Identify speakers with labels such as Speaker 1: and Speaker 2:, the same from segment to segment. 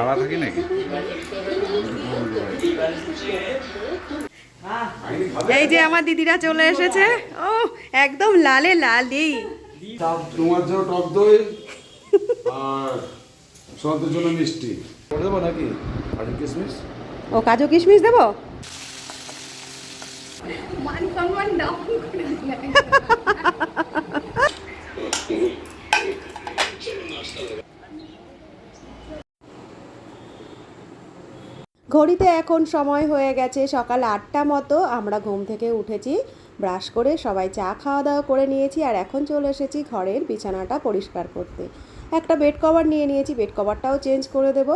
Speaker 1: ছাড়া থাকি নাকি?
Speaker 2: এই যে আমার দিদিরা চলে এসেছে। ও একদম লালে লালি।
Speaker 3: তোমার জন্য টক দই আর সন্তের জন্য মিষ্টি। করে দেবো নাকি? কাজু কিশমিশ?
Speaker 2: ও কাজু কিশমিশ দেবো? ঘড়িতে এখন সময় হয়ে গেছে সকাল আটটা মতো। আমরা ঘুম থেকে উঠেছি, ব্রাশ করে সবাই চা খাওয়া দাওয়া করে নিয়েছি আর এখন চলে এসেছি ঘরের বিছানাটা পরিষ্কার করতে। একটা বেড কভার নিয়ে নিয়েছি বেড কভারটাও চেঞ্জ করে দেব।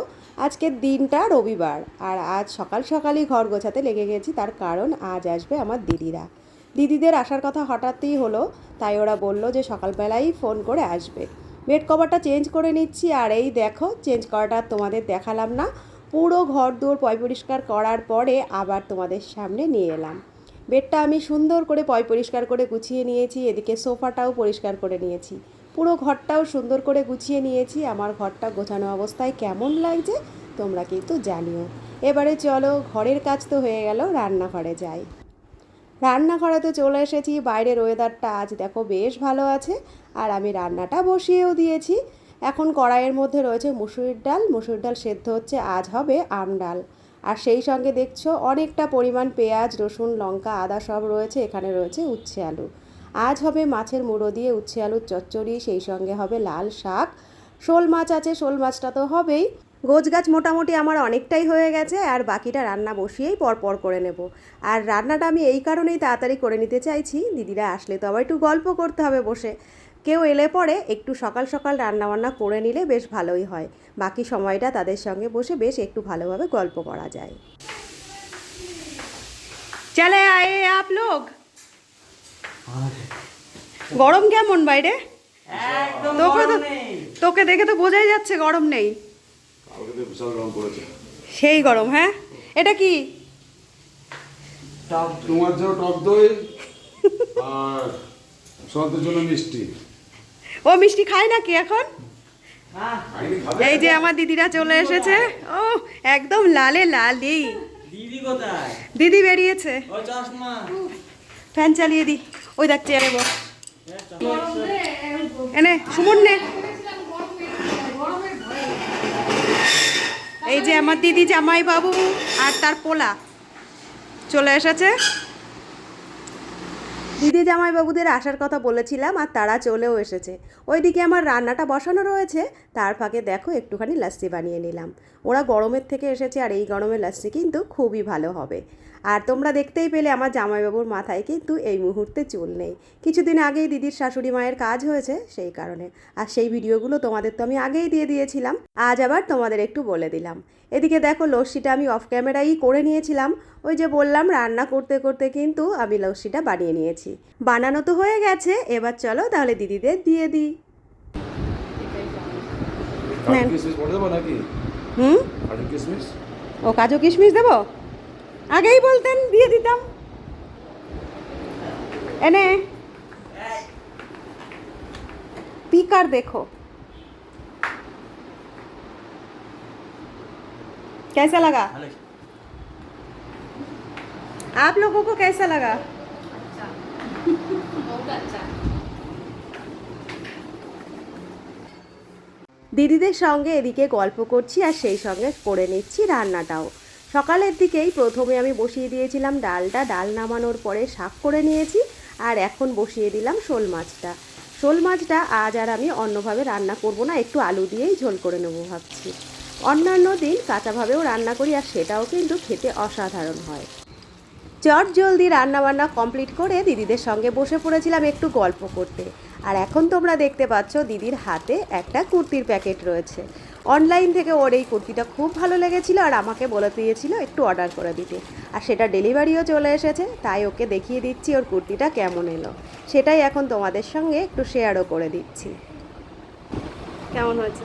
Speaker 2: আজকের দিনটা রবিবার আর আজ সকাল সকালই ঘর গোছাতে লেগে গেছি, তার কারণ আজ আসবে আমার দিদিরা। দিদিদের আসার কথা হঠাৎই হলো, তাই ওরা বলল যে সকালবেলাই ফোন করে আসবে। বেড কভারটা চেঞ্জ করে নিচ্ছি আর এই দেখো চেঞ্জ করাটা তোমাদের দেখালাম না। পুরো ঘর দুয়ার পয় পরিষ্কার করার পরে আবার তোমাদের সামনে নিয়ে এলাম। বেডটা আমি সুন্দর করে পয় পরিষ্কার করে গুছিয়ে নিয়েছি, এদিকে সোফাটাও পরিষ্কার করে নিয়েছি। পুরো ঘরটাও সুন্দর করে গুছিয়ে নিয়েছি। আমার ঘরটা গোছানো অবস্থায় কেমন লাগছে তোমরা কিন্তু জানিও। এবারে চলো, ঘরের কাজ তো হয়ে গেল, রান্নাঘরে যাই। রান্নাঘরে তো চলে এসেছি, বাইরের ওয়েদারটা আজ দেখো বেশ ভালো আছে, আর আমি রান্নাটা বসিয়েও দিয়েছি। এখন কড়াইয়ের মধ্যে রয়েছে মুসুরির ডাল। মুসুরির ডাল সেদ্ধ হচ্ছে, আজ হবে আম ডাল। আর সেই সঙ্গে দেখছ অনেকটা পরিমাণ পেঁয়াজ, রসুন, লঙ্কা, আদা সব রয়েছে, এখানে রয়েছে উচ্ছে আলু। আজ হবে মাছের মুড়ো দিয়ে উচ্ছে আলুর চচ্চড়ি, সেই সঙ্গে হবে লাল শাক। শোল মাছ আছে, শোল মাছটা তো হবেই। গোছ গাছ মোটামুটি আমার অনেকটাই হয়ে গেছে, আর বাকিটা রান্না বসিয়েই পরপর করে নেব। আর রান্নাটা আমি এই কারণেই তাড়াতাড়ি করে নিতে চাইছি। দিদিরা আসলে তো আবার একটু গল্প করতে হবে বসে। কেউ এলে পরে একটু সকাল সকাল রান্না বান্না করে নিলে বেশ ভালোই হয়। বাকি সময়টা তাদের সঙ্গে বসে বেশ একটু ভালোভাবে গল্প করা যায়। চলে আয়ে আপ লোক। গরম কেমন বাইরে? তোকে তো তোকে দেখে তো বোঝাই যাচ্ছে গরম নেই।
Speaker 3: কালকে তো বিশাল রং করেছে
Speaker 2: সেই গরম হ্যাঁ? এটা কি?
Speaker 3: তোমার জন্য টক দই আর সন্তের জন্য মিষ্টি।
Speaker 2: ও মিষ্টি খায় নাকি এখন? এই যে আমার দিদিরা চলে এসেছে। ও একদম লালে লালি।
Speaker 4: দিদি
Speaker 2: বেরিয়েছে। ফ্যান চালিয়ে দি। ওই দেখ চেয়ারে বস। এনে সুমন নে। এই যে আমার দিদি জামাই বাবু আর তার পোলা চলে এসেছে। দিদি জামাইবাবুদের আসার কথা বলেছিলাম আর তারা চলেও এসেছে। ওইদিকে আমার রান্নাটা বসানো রয়েছে, তার ফাঁকে দেখো একটুখানি লাস্সি বানিয়ে নিলাম। ওরা গরমের থেকে এসেছে আর এই গরমের লাস্সি কিন্তু খুবই ভালো হবে। আর তোমরা দেখতেই পেলে আমার জামাইবাবুর মাথায় কিন্তু এই মুহূর্তে চুল নেই। কিছুদিন আগেই দিদির শাশুড়ি মায়ের কাজ হয়েছে সেই কারণে। আর সেই ভিডিওগুলো তোমাদের তো আমি আগেই দিয়ে দিয়েছিলাম, আজ আবার তোমাদের একটু বলে দিলাম। এদিকে দেখো লস্যিটা আমি অফ ক্যামেরাই করে নিয়েছিলাম। ওই যে বললাম রান্না করতে করতে কিন্তু আমি লস্যিটা বানিয়ে নিয়েছি। বানানো তো হয়ে গেছে এবার চলো তাহলে দিদিদের দিয়ে দিই।
Speaker 3: নাকি?
Speaker 2: হুম? ও কাজু কিশমিশ দেবো? আগেই বলতেন দিয়ে দিতাম। এনে। স্পিকার দেখো। कैसा लगा
Speaker 4: ভালো
Speaker 2: आप लोगों को कैसा लगा দিদিদের সঙ্গে এদিকে গল্প করছি আর সেই সঙ্গে করে নিচ্ছি রান্নাটাও সকালের দিকেই প্রথমে আমি বসিয়ে দিয়েছিলাম ডালটা ডাল নামানোর পরে শাক করে নিয়েছি আর এখন বসিয়ে দিলাম শোল মাছটা শোল মাছটা আজ আর আমি অন্যভাবে রান্না করব না একটু আলু দিয়েই ঝোল করে নেবো ভাবছি অন্যান্য দিন কাঁচাভাবেও রান্না করি আর সেটাও কিন্তু খেতে অসাধারণ হয়। চট জলদি রান্নাবান্না কমপ্লিট করে দিদিদের সঙ্গে বসে পড়েছিলাম একটু গল্প করতে। আর এখন তোমরা দেখতে পাচ্ছ দিদির হাতে একটা কুর্তির প্যাকেট রয়েছে। অনলাইন থেকে ওর এই কুর্তিটা খুব ভালো লেগেছিল আর আমাকে বলে দিয়েছিল একটু অর্ডার করে দিতে। আর সেটা ডেলিভারিও চলে এসেছে, তাই ওকে দেখিয়ে দিচ্ছি ওর কুর্তিটা কেমন এলো। সেটাই এখন তোমাদের সঙ্গে একটু শেয়ারও করে দিচ্ছি। কেমন হয়েছে?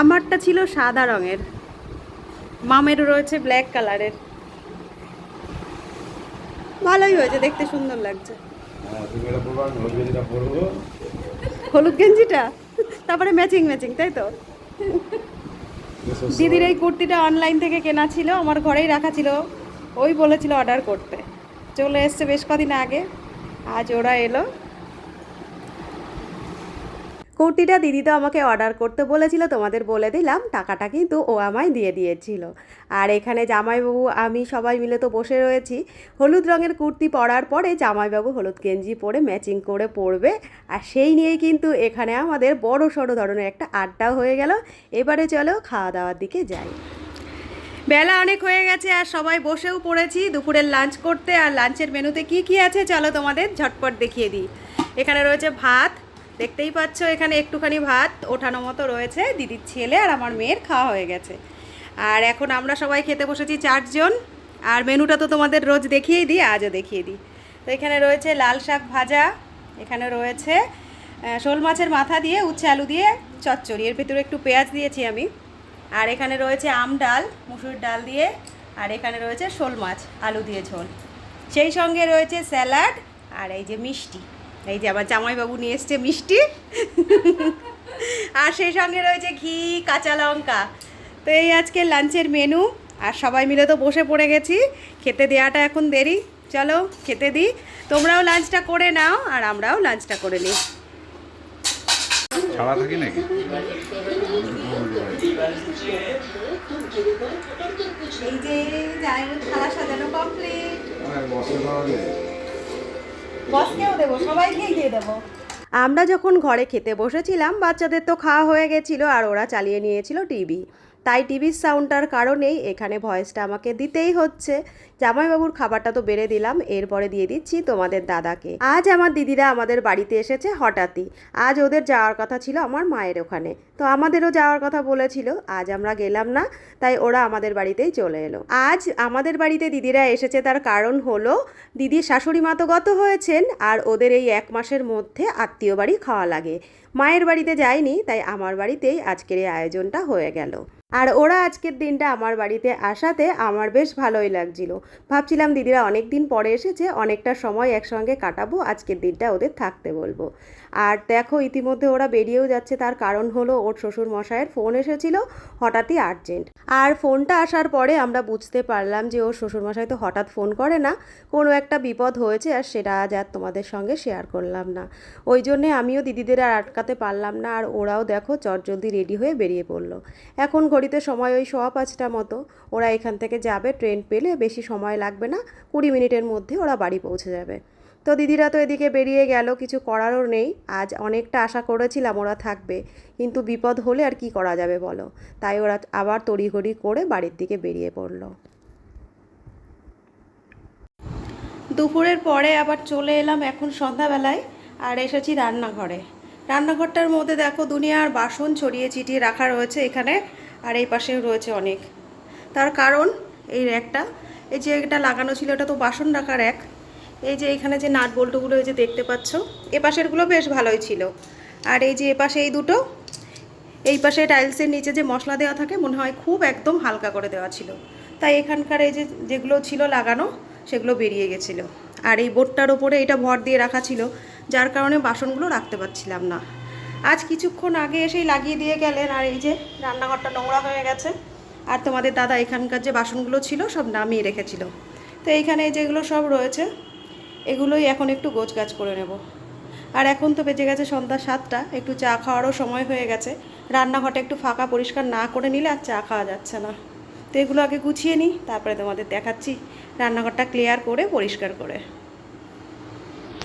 Speaker 2: আমারটা ছিল সাদা রঙের। মামেরও রয়েছে ব্ল্যাক কালারের ভালোই হয়েছে দেখতে সুন্দর লাগছে।
Speaker 3: হ্যাঁ হলুদ
Speaker 2: গেঞ্জিটা তারপরে ম্যাচিং ম্যাচিং তাই তো? দিদির এই কুর্তিটা অনলাইন থেকে কেনা ছিল আমার ঘরেই রাখা ছিল। ওই বলেছিল অর্ডার করতে। চলে এসছে বেশ কদিন আগে। আজ ওরা এলো। কুর্তিটা দিদি তো আমাকে অর্ডার করতে বলেছিল, তোমাদের বলে দিলাম, টাকাটা কিন্তু ও আমায় দিয়ে দিয়েছিল। আর এখানে জামাইবাবু, আমি সবাই মিলে তো বসে রয়েছি, হলুদ রঙের কুর্তি পরার পরে জামাইবাবু হলুদ গেঞ্জি পরে ম্যাচিং করে পরবে। আর সেই নিয়েই কিন্তু এখানে আমাদের বড় সড়ো ধরনের একটা আড্ডা হয়ে গেল। এবারে চলো খাওয়া দাওয়ার দিকে যাই। বেলা অনেক হয়ে গেছে, আর সবাই বসেও পড়েছি দুপুরের লাঞ্চ করতে। আর লাঞ্চের মেনুতে কি কি আছে, চলো তোমাদের ঝটপট দেখিয়ে দিই। এখানে রয়েছে ভাত দেখতেই পাচ্ছ, এখানে একটুখানি ভাত ওঠানো মতো রয়েছে, দিদির ছেলে আর আমার মেয়ের খাওয়া হয়ে গেছে। আর এখন আমরা সবাই খেতে বসেছি চারজন, আর মেনুটা তো তোমাদের রোজ দেখিয়েই দিই, আজও দেখিয়ে দিই। তো এখানে রয়েছে লাল শাক ভাজা, এখানে রয়েছে শোল মাছের মাথা দিয়ে উচ্ছে আলু দিয়ে চচ্চড়ি, এর ভেতরে একটু পেঁয়াজ দিয়েছি আমি। আর এখানে রয়েছে আম ডাল, মুসুর ডাল দিয়ে, আর এখানে রয়েছে শোল মাছ, আলু দিয়ে ঝোল। সেই সঙ্গে রয়েছে স্যালাড, আর এই যে মিষ্টি। এই যে আমার জামাইবাবু নিয়ে এসছে মিষ্টি। আর সেই সঙ্গে রয়েছে ঘি কাঁচা লঙ্কা। তো এই আজকে লাঞ্চের মেনু। আর সবাই মিলে তো বসে পড়ে গেছি। খেতে দেওয়াটা এখন দেরি। চলো খেতে দিই। তোমরাও লাঞ্চটা করে নাও আর আমরাও লাঞ্চটা করে নিই।
Speaker 3: ছাড়া থাকি নাকি?
Speaker 2: এই যে জামাইবাবুর থালা সাজানো কমপ্লিট বসকেও দেবো দিয়ে দেবো। আমরা যখন ঘরে খেতে বসেছিলাম, বাচ্চাদের তো খাওয়া হয়ে গেছিল আর ওরা চালিয়ে নিয়েছিল টিভি। তাই টিভির সাউন্ডটার কারণেই এখানে ভয়েসটা আমাকে দিতেই হচ্ছে। জামাইবাবুর খাবারটা তো বেড়ে দিলাম, এরপরে দিয়ে দিচ্ছি তোমাদের দাদাকে। আজ আমার দিদিরা আমাদের বাড়িতে এসেছে হঠাৎই। আজ ওদের যাওয়ার কথা ছিল আমার মায়ের ওখানে। তো আমাদেরও যাওয়ার কথা বলেছিল, আজ আমরা গেলাম না, তাই ওরা আমাদের বাড়িতেই চলে এলো। আজ আমাদের বাড়িতে দিদিরা এসেছে তার কারণ হলো, দিদির শাশুড়ি মা তো গত হয়েছেন, আর ওদের এই এক মাসের মধ্যে আত্মীয় বাড়ি খাওয়া লাগে। মায়ের বাড়িতে যায়নি, তাই আমার বাড়িতেই আজকের এই আয়োজনটা হয়ে গেল। আর ওরা আজকের দিনটা আমার বাড়িতে আসাতে আমার বেশ ভালোই লাগছিল। ভাবছিলাম দিদিরা অনেক দিন পরে এসেছে, অনেকটা সময় একসঙ্গে কাটাবো, আজকের দিনটা ওদের থাকতে বলব। আর দেখো, ইতিমধ্যে ওরা বেরিয়েও যাচ্ছে। তার কারণ হলো, ওর শ্বশুর মশাইয়ের ফোন এসেছিল, হঠাৎই আর্জেন্ট। আর ফোনটা আসার পরে আমরা বুঝতে পারলাম যে, ওর শ্বশুরমশাই তো হঠাৎ ফোন করে না। কোনো একটা বিপদ হয়েছে আর সেটা আজ আর তোমাদের সঙ্গে শেয়ার করলাম না। ওই জন্যে আমিও দিদিদের আর আটকাতে পারলাম না, আর ওরাও দেখো, চটজলদি রেডি হয়ে বেরিয়ে পড়ল। এখন ঘড়িতে সময় ওই সোয়া পাঁচটা মতো। ওরা এখান থেকে যাবে ট্রেন পেলে বেশি সময় লাগবে না। কুড়ি মিনিটের মধ্যে ওরা বাড়ি পৌঁছে যাবে। তো দিদিরা তো এদিকে বেরিয়ে গেল, কিছু করারও নেই। আজ অনেকটা আশা করেছিলাম ওরা থাকবে, কিন্তু বিপদ হলে আর কি করা যাবে বলো? তাই ওরা আবার তড়িঘড়ি করে বাড়ির দিকে বেরিয়ে পড়ল। দুপুরের পরে আবার চলে এলাম এখন সন্ধ্যাবেলায় আর এসেছি রান্নাঘরে। রান্নাঘরটার মধ্যে দেখো দুনিয়ার বাসন ছড়িয়ে ছিটিয়ে রাখা রয়েছে এখানে, আর এই পাশেও রয়েছে অনেক। তার কারণ এই র্যাকটা, এই যে এটা লাগানো ছিল এটা তো বাসন রাখার র্যাক। এই যে এখানে যে নাট বল্টুগুলো এই যে দেখতে পাচ্ছ, এ পাশেরগুলো বেশ ভালোই ছিল। আর এই যে এ পাশে এই দুটো, এই পাশে টাইলসের নিচে যে মশলা দেওয়া থাকে, মনে হয় খুব একদম হালকা করে দেওয়া ছিল। তাই এখানকার এই যে যেগুলো ছিল লাগানো, সেগুলো বেরিয়ে গেছিল। আর এই বোর্ডটার ওপরে এটা ভর দিয়ে রাখা ছিল, যার কারণে বাসনগুলো রাখতে পারছিলাম না। আজ কিছুক্ষণ আগে এসেই লাগিয়ে দিয়ে গেলেন, আর এই যে রান্নাঘরটা নোংরা হয়ে গেছে। আর তোমাদের দাদা এখানকার যে বাসনগুলো ছিল, সব নামিয়ে রেখেছিল। তো এইখানে যেগুলো সব রয়েছে এগুলোই এখন একটু গোছ গাছ করে নেব। আর এখন তো বেজে গেছে সন্ধ্যা সাতটা, একটু চা খাওয়ারও সময় হয়ে গেছে। রান্নাঘরটা একটু ফাঁকা পরিষ্কার না করে নিলে আর চা খাওয়া যাচ্ছে না। তো এগুলো আগে গুছিয়ে নিই, তারপরে তোমাদের দেখাচ্ছি। রান্নাঘরটা ক্লিয়ার করে, পরিষ্কার করে।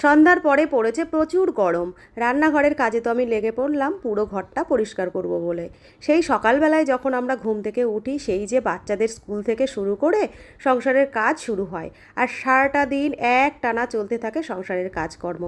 Speaker 2: সন্ধ্যার পরে পড়েছে প্রচুর গরম। রান্নাঘরের কাজে তো আমি লেগে পড়লাম, পুরো ঘরটা পরিষ্কার করব বলে। সেই সকালবেলায় যখন আমরা ঘুম থেকে উঠি, সেই যে বাচ্চাদের স্কুল থেকে শুরু করে সংসারের কাজ শুরু হয়। আর সারাটা দিন এক টানা চলতে থাকে সংসারের কাজকর্ম।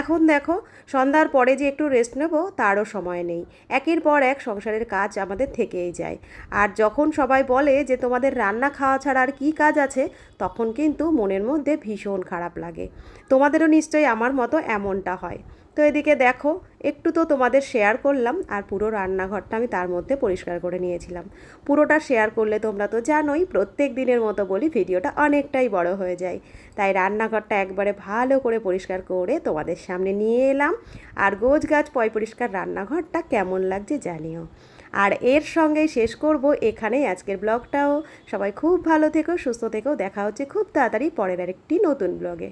Speaker 2: এখন দেখো, সন্ধ্যার পরে যে একটু রেস্ট নেব, তারও সময় নেই। একের পর এক সংসারের কাজ আমাদের থেকেই যায়। আর যখন সবাই বলে যে তোমাদের রান্না খাওয়া ছাড়া আর কী কাজ আছে, তখন কিন্তু মনের মধ্যে ভীষণ খারাপ লাগে। তোমাদেরও নিশ্চয়ই আমার মতো এমনটা হয়। তো এদিকে দেখো, একটু তো তোমাদের শেয়ার করলাম আর পুরো রান্নাঘরটা আমি তার মধ্যে পরিষ্কার করে নিয়েছিলাম। পুরোটা শেয়ার করলে তোমরা তো জানোই, প্রত্যেক দিনের মতো বলি ভিডিওটা অনেকটাই বড় হয়ে যায়। তাই রান্নাঘরটা একবারে ভালো করে পরিষ্কার করে তোমাদের সামনে নিয়ে এলাম। আর গোছ গাছ পয় পরিষ্কার রান্নাঘরটা কেমন লাগছে জানিও। আর এর সঙ্গেই শেষ করব এখানেই আজকের ব্লগটাও সবাই খুব ভালো থেকো, সুস্থ থেকো, দেখা হচ্ছে খুব তাড়াতাড়ি পরের আরেকটি নতুন ব্লগে